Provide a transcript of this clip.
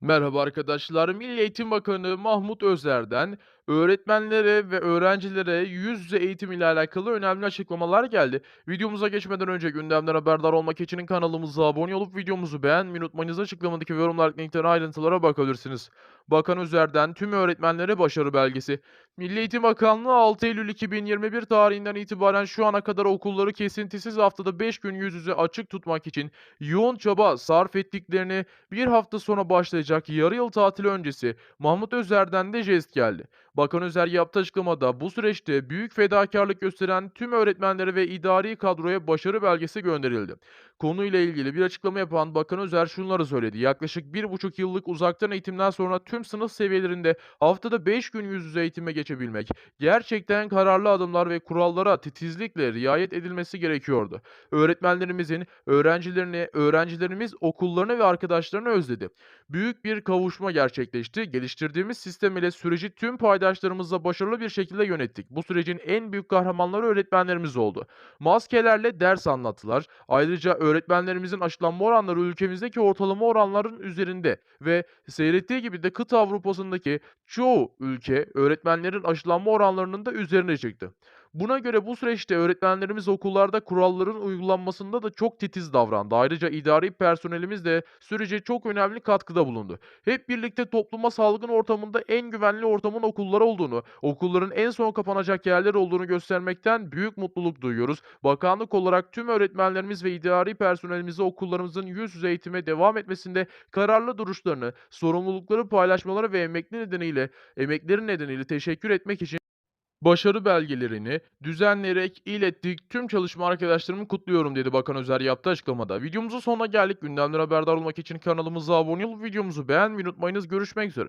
Merhaba arkadaşlar. Milli Eğitim Bakanı Mahmut Özer'den öğretmenlere ve öğrencilere yüz yüze eğitim ile alakalı önemli açıklamalar geldi. Videomuza geçmeden önce gündemden haberdar olmak için kanalımıza abone olup videomuzu beğenmeyi unutmayınız. Açıklamadaki yorumlar linkten ayrıntılara bakabilirsiniz. Bakan Özer'den tüm öğretmenlere başarı belgesi. Milli Eğitim Bakanlığı 6 Eylül 2021 tarihinden itibaren şu ana kadar okulları kesintisiz haftada 5 gün yüz yüze açık tutmak için yoğun çaba sarf ettiklerini bir hafta sonra başlayacak yarı yıl tatili öncesi Mahmut Özer'den de jest geldi. Bakan Özer yaptığı açıklamada bu süreçte büyük fedakarlık gösteren tüm öğretmenlere ve idari kadroya başarı belgesi gönderildi. Konuyla ilgili bir açıklama yapan Bakan Özer şunları söyledi. Yaklaşık bir buçuk yıllık uzaktan eğitimden sonra tüm sınıf seviyelerinde haftada 5 gün yüz yüze eğitime geçebilmek, gerçekten kararlı adımlar ve kurallara titizlikle riayet edilmesi gerekiyordu. Öğretmenlerimizin öğrencilerini, öğrencilerimiz okullarını ve arkadaşlarını özledi. Büyük bir kavuşma gerçekleşti. Geliştirdiğimiz sistem ile süreci tüm paydaşlarımızla başarılı bir şekilde yönettik. Bu sürecin en büyük kahramanları öğretmenlerimiz oldu. Maskelerle ders anlattılar. Ayrıca öğretmenlerimizin aşılanma oranları ülkemizdeki ortalama oranların üzerinde ve seyrettiği gibi de kıta Avrupa'sındaki çoğu ülke öğretmenlerin aşılanma oranlarının da üzerine çıktı. Buna göre bu süreçte öğretmenlerimiz okullarda kuralların uygulanmasında da çok titiz davrandı. Ayrıca idari personelimiz de sürece çok önemli katkıda bulundu. Hep birlikte topluma salgın ortamında en güvenli ortamın okullar olduğunu, okulların en son kapanacak yerler olduğunu göstermekten büyük mutluluk duyuyoruz. Bakanlık olarak tüm öğretmenlerimiz ve idari personelimize okullarımızın yüz yüze eğitime devam etmesinde kararlı duruşlarını, sorumlulukları paylaşmaları ve emekli nedeniyle, emekleri nedeniyle teşekkür etmek için Başarı belgelerini düzenleyerek ilettik. Tüm çalışma arkadaşlarımı kutluyorum dedi Bakan Özer yaptığı açıklamada. Videomuzun sonuna geldik. Gündemden haberdar olmak için kanalımıza abone olup videomuzu beğenmeyi unutmayınız. Görüşmek üzere.